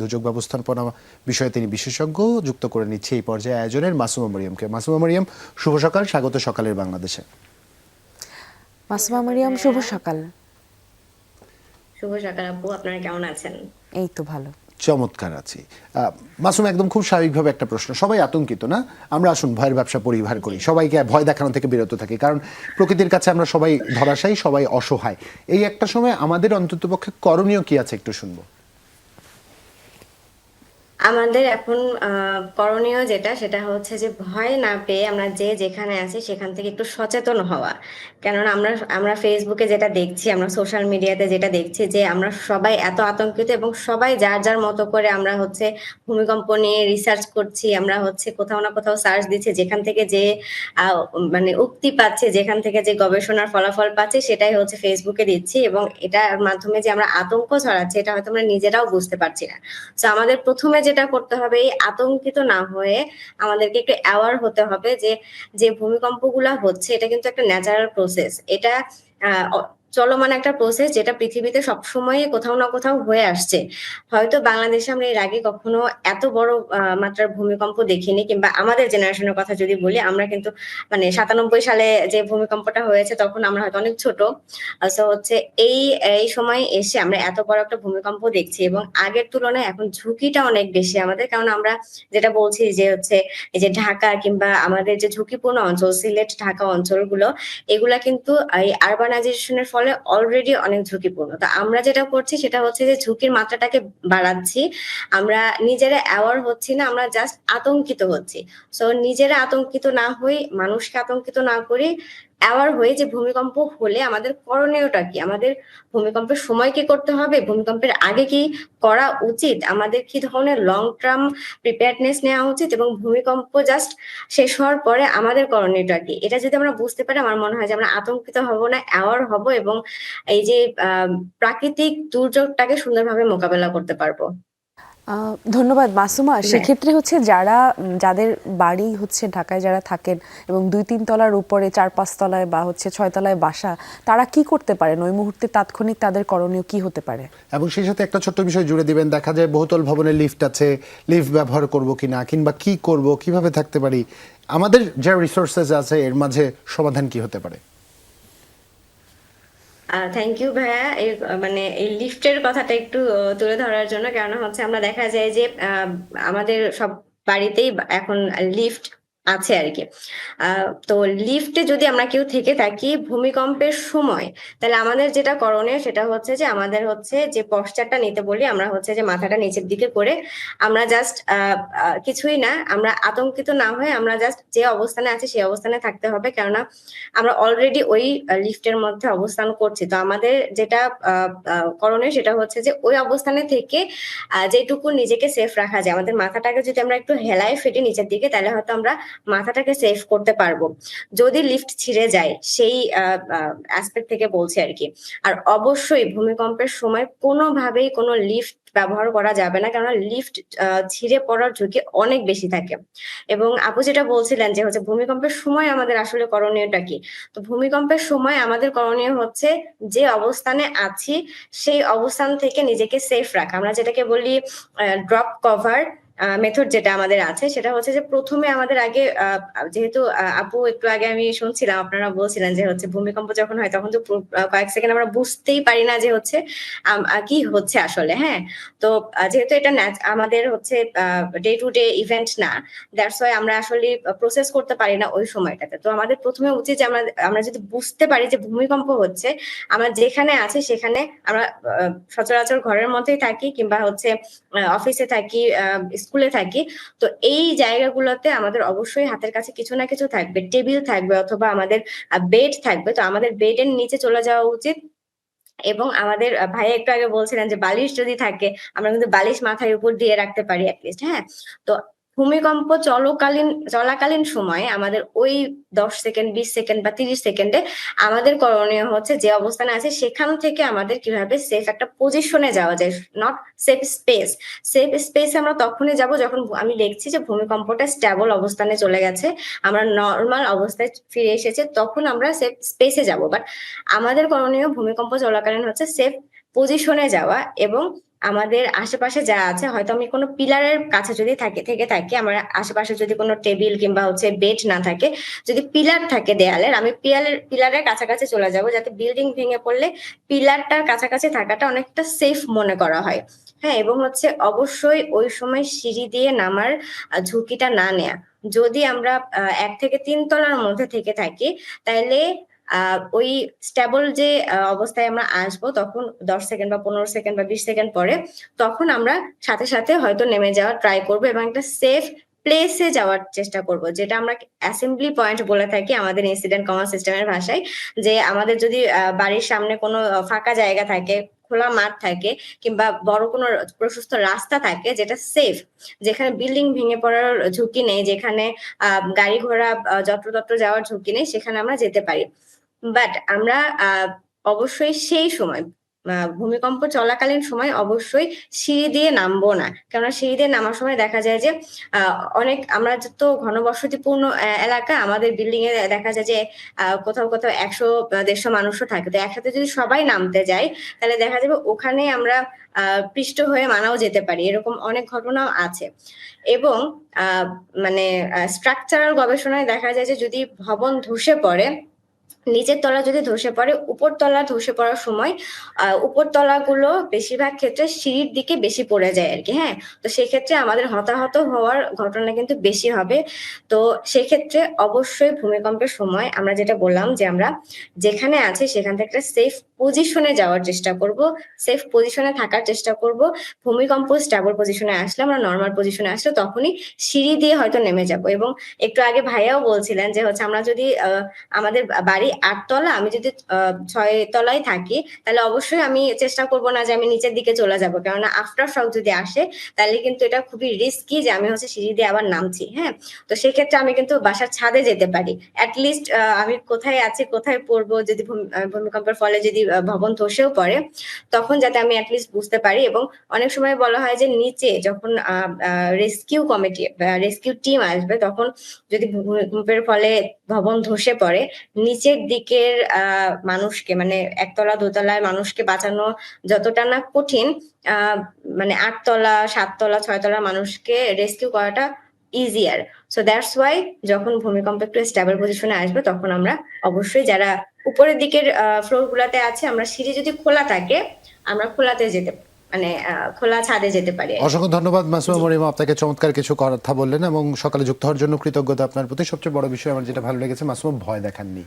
দুর্যোগ ব্যবস্থাপনা বিষয়ে তিনি বিশেষজ্ঞ যুক্ত করে নিচ্ছে এই পর্যায়ে আয়োজনের মাসুমা মরিয়মকে। মাসুমা মরিয়ম শুভ সকাল স্বাগত সকালের বাংলাদেশে। মাসুমা মারিয়াম শুভ সকাল। শুভ সকাল আপু আপনারা কেমন আছেন? এই তো ভালো। চমৎকার আছি। মাসুম একদম খুব স্বাভাবিকভাবে একটা প্রশ্ন। সবাই আতঙ্কিত না? আমরা আসুন ভয়ের ব্যবসা পরিহার করি। সবাইকে ভয় দেখানো থেকে বিরত থাকি কারণ প্রকৃতির কাছে আমরা সবাই ধরাশায়ী সবাই অসহায়। এই একটা সময় আমাদের অন্ততপক্ষে করণীয় কি আছে একটু শুনব। আমাদের এখন করণীয় যেটা, সেটা হচ্ছে যে ভয় না পেয়ে আমরা যে যেখানে আছি সেখান থেকে একটু সচেতন হওয়া। কেননা আমরা আমরা ফেসবুকে যেটা দেখছি, আমরা সোশ্যাল মিডিয়াতে যেটা দেখছি যে আমরা সবাই এত আতঙ্কিত এবং সবাই যার যার মতো করে আমরা হচ্ছে ভূমিকম্প নিয়ে রিসার্চ করছি, আমরা হচ্ছে কোথাও না কোথাও সার্চ দিচ্ছি, যেখান থেকে যে মানে উক্তি পাচ্ছে, যেখান থেকে যে গবেষণার ফলাফল পাচ্ছে, সেটাই হচ্ছে ফেসবুকে দিচ্ছি এবং এটার মাধ্যমে যে আমরা আতঙ্ক ছড়াচ্ছি, এটা হয়তো আমরা নিজেরাও বুঝতে পারছি না। তো আমাদের প্রথমে যেটা করতে হবে, এই আতঙ্কিত না হয়ে আমাদেরকে একটু অ্যাওয়ার হতে হবে যে যে ভূমিকম্পগুলো হচ্ছে, এটা কিন্তু একটা ন্যাচারাল প্রসেস এটা চলমান একটা প্রসেস যেটা পৃথিবীতে সবসময় কোথাও না কোথাও হয়ে আসছে। হয়তো বাংলাদেশে আমরা এর আগে কখনো এত বড় মাত্রার ভূমিকম্প দেখিনি কিংবা আমাদের জেনারেশনের কথা যদি বলি, আমরা কিন্তু মানে সাতানব্বই সালে যে ভূমিকম্পটা হয়েছে তখন আমরা হয়তো অনেক ছোট। তো হচ্ছে এই এই সময় এসে আমরা এত বড় একটা ভূমিকম্প দেখছি এবং আগের তুলনায় এখন ঝুঁকিটা অনেক বেশি আমাদের। কারণ আমরা যেটা বলছি যে হচ্ছে এই যে ঢাকা কিংবা আমাদের যে ঝুঁকিপূর্ণ অঞ্চল, সিলেট, ঢাকা অঞ্চলগুলো, এগুলা কিন্তু এই আরবানাইজেশনের ফলে অলরেডি অনেক ঝুঁকিপূর্ণ। তো আমরা যেটা করছি সেটা হচ্ছে যে ঝুঁকির মাত্রাটাকে বাড়াচ্ছি। আমরা নিজেরা অ্যাওয়ার হচ্ছি না, আমরা জাস্ট আতঙ্কিত হচ্ছি। সো নিজেরা আতঙ্কিত না হই মানুষকে আতঙ্কিত না করি অ্যাওয়ার হয়ে যে ভূমিকম্প হলে আমাদের করণীয়টা কি? আমাদের ভূমিকম্পের সময় কি করতে হবে? ভূমিকম্পের আগে কি করা উচিত? আমাদের কি ধরনের লং টার্ম প্রিপেয়ারনেস নেওয়া উচিত? এবং ভূমিকম্প জাস্ট শেষ হওয়ার পরে আমাদের করণীয়টা কি? এটা যদি আমরা বুঝতে পারি, আমার মনে হয় যে আমরা আতঙ্কিত হব না অ্যাওয়ার হব এবং এই যে প্রাকৃতিক দুর্যোগটাকে সুন্দরভাবে মোকাবেলা করতে পারব। ধন্যবাদ মাসুমা। সেক্ষেত্রে হচ্ছে যারা যাদের বাড়ি হচ্ছে ঢাকায় যারা থাকেন এবং দুই তিন তলার উপরে চার পাঁচ তলায় বা হচ্ছে ছয় তলায় বাসা তারা কি করতে পারেন? ওই মুহূর্তে তাৎক্ষণিক তাদের করণীয় কি হতে পারে? এবং সেই সাথে একটা ছোট্ট বিষয় জুড়ে দিবেন। দেখা যায় বহুতল ভবনে লিফট আছে। লিফট ব্যবহার করব কি না কিংবা কি করব কীভাবে থাকতে পারি? আমাদের যে রিসোর্সেস আছে এর মাঝে সমাধান কি হতে পারে? থ্যাংক ইউ ভাইয়া। এই মানে এই লিফটের কথাটা একটু তুলে ধরার জন্য। কারণ হচ্ছে আমরা দেখা যায় যে আমাদের সব বাড়িতেই এখন লিফট আছে আর কি। তো লিফটে যদি আমরা কেউ থেকে থাকি ভূমিকম্পের সময়, তাহলে আমাদের যেটা করণীয় সেটা হচ্ছে যে আমাদের হচ্ছে যে পশ্চারটা নিতে বলি, আমরা হচ্ছে যে মাথাটা নিচের দিকে করে আমরা জাস্ট কিছুই না, আমরা আতঙ্কিত না হয়ে আমরা জাস্ট যে অবস্থানে আছে সেই অবস্থানে থাকতে হবে। কেননা আমরা অলরেডি ওই লিফটের মধ্যে অবস্থান করছি। তো আমাদের যেটা করণীয় সেটা হচ্ছে যে ওই অবস্থানে থেকে যেটুকু নিজেকে সেফ রাখা যায়। আমাদের মাথাটাকে যদি আমরা একটু হেলায় ফেটে নিচের দিকে, তাহলে হয়তো আমরা মাথাটাকে সেফ করতে পারব। যদি লিফট ছিঁড়ে যায়, সেই অ্যাসপেক্ট থেকে বলছি আর কি। আর অবশ্যই ভূমিকম্পের সময় কোনোভাবেই কোনো লিফট ব্যবহার করা যাবে না, কেননা লিফট ছিঁড়ে পড়ার ঝুঁকি অনেক বেশি থাকে। এবং আপু যেটা বলছিলেন যে হচ্ছে ভূমিকম্পের সময় আমাদের আসলে করণীয়টা কি? তো ভূমিকম্পের সময় আমাদের করণীয় হচ্ছে যে অবস্থানে আছি, সেই অবস্থান থেকে নিজেকে সেফ রাখা। আমরা যেটাকে বলি ড্রপ কভার মেথড যেটা আমাদের আছে, সেটা হচ্ছে যে প্রথমে আমাদের আগে যেহেতু আপু একটু আগে আমি শুনছিলাম, আপনারা বলছিলেন যে হচ্ছে ভূমিকম্প যখন হয় তখন তো কয়েক সেকেন্ড আমরা বুঝতেই পারি না যে হচ্ছে কি হচ্ছে আসলে হ্যাঁ? তো যেহেতু এটা আমাদের হচ্ছে ডে টু ডে ইভেন্ট না দ্যাটস ওয়াই আমরা আসলে প্রসেস করতে পারি না ওই সময়টাতে। তো আমাদের প্রথমে উচিত যে আমরা আমরা যদি বুঝতে পারি যে ভূমিকম্প হচ্ছে, আমরা যেখানে আছি সেখানে আমরা সচরাচর ঘরের মধ্যেই থাকি কিংবা হচ্ছে অফিসে থাকি স্কুলে থাকি, তো এই জায়গাগুলোতে আমাদের অবশ্যই হাতের কাছে কিছু না কিছু থাকবে। টেবিল থাকবে অথবা আমাদের বেড থাকবে। তো আমাদের বেডের নিচে চলে যাওয়া উচিত। এবং আমাদের ভাই একটু আগে বলছিলেন যে বালিশ যদি থাকে, আমরা কিন্তু বালিশ মাথায় উপর দিয়ে রাখতে পারি অ্যাটলিস্ট হ্যাঁ? তো ভূমিকম্প চলকালীন, চলাকালীন সময়ে আমাদের ওই দশ সেকেন্ড, বিশ সেকেন্ড বা তিরিশ সেকেন্ডে আমাদের করণীয় হচ্ছে যে অবস্থানে আছে, সেখান থেকে আমাদের কীভাবে সেফ একটা পজিশনে যাওয়া যায় not safe space safe space আমরা তখনই যাব যখন আমি দেখছি যে ভূমিকম্পটা স্ট্যাবল অবস্থানে চলে গেছে, আমরা নর্মাল অবস্থায় ফিরে এসেছে, তখন আমরা সেফ স্পেসে যাব। বাট আমাদের করণীয় ভূমিকম্প চলাকালীন হচ্ছে সেফ পজিশনে যাওয়া এবং আমাদের আশেপাশে যা আছে, হয়তো আমি কোনো পিলারের কাছে যদি থাকে, থেকে থাকি, আমার আশেপাশে যদি কোনো টেবিল কিংবা হচ্ছে বেড না থাকে, যদি পিলার থাকে দেয়ালের, আমি পিলারের পিলারের কাছাকাছি চলে যাব যাতে বিল্ডিং ভেঙে পড়লে পিলারটার কাছাকাছি থাকাটা অনেকটা সেফ মনে করা হয়। হ্যাঁ এবং হচ্ছে অবশ্যই ওই সময় সিঁড়ি দিয়ে নামার ঝুঁকিটা না নেয়া। যদি আমরা এক থেকে তিন তলার মধ্যে থেকে থাকি তাহলে ওই স্টেবল যে অবস্থায় আমরা আসব তখন দশ সেকেন্ড বা পনেরো সেকেন্ড বা বিশ সেকেন্ড পরে তখন আমরা সাথে সাথে হয়তো নেমে যাওয়ার ট্রাই করব এবং একটা সেফ প্লেসে যাওয়ার চেষ্টা করব। যেটা আমরা অ্যাসেম্বলি পয়েন্ট বলে থাকি আমাদের ইনসিডেন্ট কমান্ড সিস্টেমের ভাষায়। যে আমাদের যদি বাড়ির সামনে কোনো ফাঁকা জায়গা থাকে, খোলা মাঠ থাকে কিংবা বড় কোনো প্রশস্ত রাস্তা থাকে যেটা সেফ যেখানে বিল্ডিং ভেঙে পড়ার ঝুঁকি নেই, যেখানে গাড়ি ঘোড়া যত্রতত্র যাওয়ার ঝুঁকি নেই, সেখানে আমরা যেতে পারি। বাট আমরা অবশ্যই সেই সময় ভূমিকম্প চলাকালীন সময় অবশ্যই সিঁড়ি দিয়ে নামবো না। কেননা সিঁড়ি দিয়ে নামার সময় দেখা যায় যে অনেক, আমরা তো ঘনবসতিপূর্ণ এলাকা, আমাদের বিল্ডিং এ দেখা যায় যে কোথাও কোথাও একশো দেড়শো মানুষও থাকে। তো একসাথে যদি সবাই নামতে যায় তাহলে দেখা যাবে ওখানে আমরা পৃষ্ঠ হয়ে মানাও যেতে পারি। এরকম অনেক ঘটনাও আছে। এবং মানে স্ট্রাকচারাল গবেষণায় দেখা যায় যে, যদি ভবন ধসে পড়ে নিচের তলা যদি ধসে পড়ে, উপর তলা ধসে পড়ার সময় উপর তলাগুলো বেশিরভাগ ক্ষেত্রে সিঁড়ির দিকে বেশি পড়ে যায় আর কি হ্যাঁ? তো সেক্ষেত্রে আমাদের হতাহত হওয়ার ঘটনা কিন্তু বেশি হবে। তো সেক্ষেত্রে অবশ্যই ভূমিকম্পের সময় আমরা যেটা বললাম যে আমরা যেখানে আছি সেখান থেকে একটা সেফ পজিশনে যাওয়ার চেষ্টা করব সেফ পজিশনে থাকার চেষ্টা করব। ভূমিকম্প স্টেবল পজিশনে আসলে, আমরা নর্মাল পজিশনে আসলে তখনই সিঁড়ি দিয়ে হয়তো নেমে যাব। এবং একটু আগে ভাইয়াও বলছিলেন যে হচ্ছে আমরা যদি আমাদের বাড়ি আটতলা, আমি যদি ছয় তলায় থাকি, তাহলে অবশ্যই আমি চেষ্টা করব না যে আমি নিচের দিকে চলে যাব। কেননা আফটার শক যদি আসে, তাহলে কিন্তু এটা খুবই রিস্কি যে আমি হচ্ছে সিঁড়ি দিয়ে আবার নামছি হ্যাঁ? তো সেক্ষেত্রে আমি কিন্তু বাসার ছাদে যেতে পারি। অ্যাটলিস্ট আমি কোথায় আছি, কোথায় পড়ব, যদি ভূমিকম্পের ফলে যদি ভবন ধসেও পড়ে, তখন যাতে আমি অ্যাটলিস্ট বুঝতে পারি এবং অনেক সময় বলা হয় যে নিচে যখন রেস্কিউ কমিটি রেস্কিউ টিম আসবে, তখন যদি ভূমিকম্পের ফলে ভবন ধসে পড়ে, নিচের দিকের মানুষকে মানে একতলা, দোতলায় মানুষকে বাঁচানো যতটা না কঠিন মানে আটতলা, সাততলা, ছয়তলা মানুষকে রেস্কিউ করাটা ইজিয়ার সো দ্যাটস ওয়াই যখন ভূমিকম্প একটু স্টেবল পজিশনে আসবে, তখন আমরা অবশ্যই যারা উপরের দিকের ফ্লোর গুলাতে আছে আমরা সিঁড়ি যদি খোলা থাকে আমরা খোলাতে যেতে মানে আহ, খোলা ছাদে যেতে পারি অসংখ্য ধন্যবাদ মাসুমা মরিম আপনাকে চমৎকার কিছু কথা বললেন এবং সকালে যুক্ত হওয়ার জন্য কৃতজ্ঞতা আপনার প্রতি। সবচেয়ে বড় বিষয় আমার যেটা ভালো লেগেছে মাসুমা ভয় দেখাননি।